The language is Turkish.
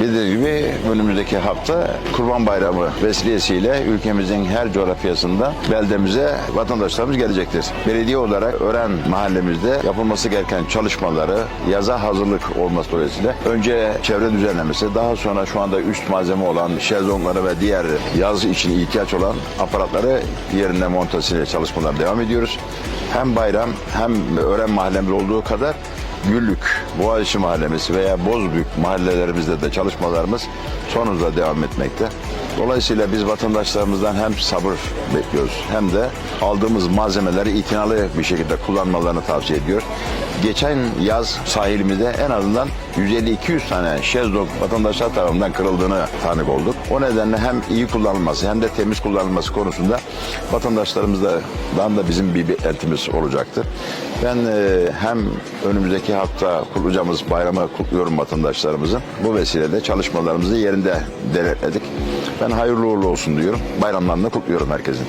Bildiğiniz gibi önümüzdeki hafta Kurban Bayramı vesilesiyle ülkemizin her coğrafyasında beldemize vatandaşlarımız gelecektir. Belediye olarak Ören mahallemizde yapılması gereken çalışmaları yaza hazırlık olması dolayısıyla önce çevre düzenlemesi daha sonra şu anda üst malzeme olan şezlongları ve diğer yaz için ihtiyaç olan aparatları yerine montasıyla çalışmalar devam ediyoruz. Hem bayram hem Ören mahallemiz olduğu kadar Güllük, Boğaziçi Mahallemiz veya Bozbük mahallelerimizde de çalışmalarımız son hızla devam etmekte. Dolayısıyla biz vatandaşlarımızdan hem sabır bekliyoruz hem de aldığımız malzemeleri itinalı bir şekilde kullanmalarını tavsiye ediyoruz. Geçen yaz sahilimizde en azından 150-200 tane şezlong vatandaşlar tarafından kırıldığını tanık olduk. O nedenle hem iyi kullanılması hem de temiz kullanılması konusunda vatandaşlarımızdan da bizim bir beklentimiz olacaktır. Ben e, hem önümüzdeki hafta kutlayacağımız bayramı kutluyorum vatandaşlarımızın. Bu vesileyle çalışmalarımızı yerinde denetledik. Ben hayırlı uğurlu olsun diyorum. Bayramlarını kutluyorum herkesin.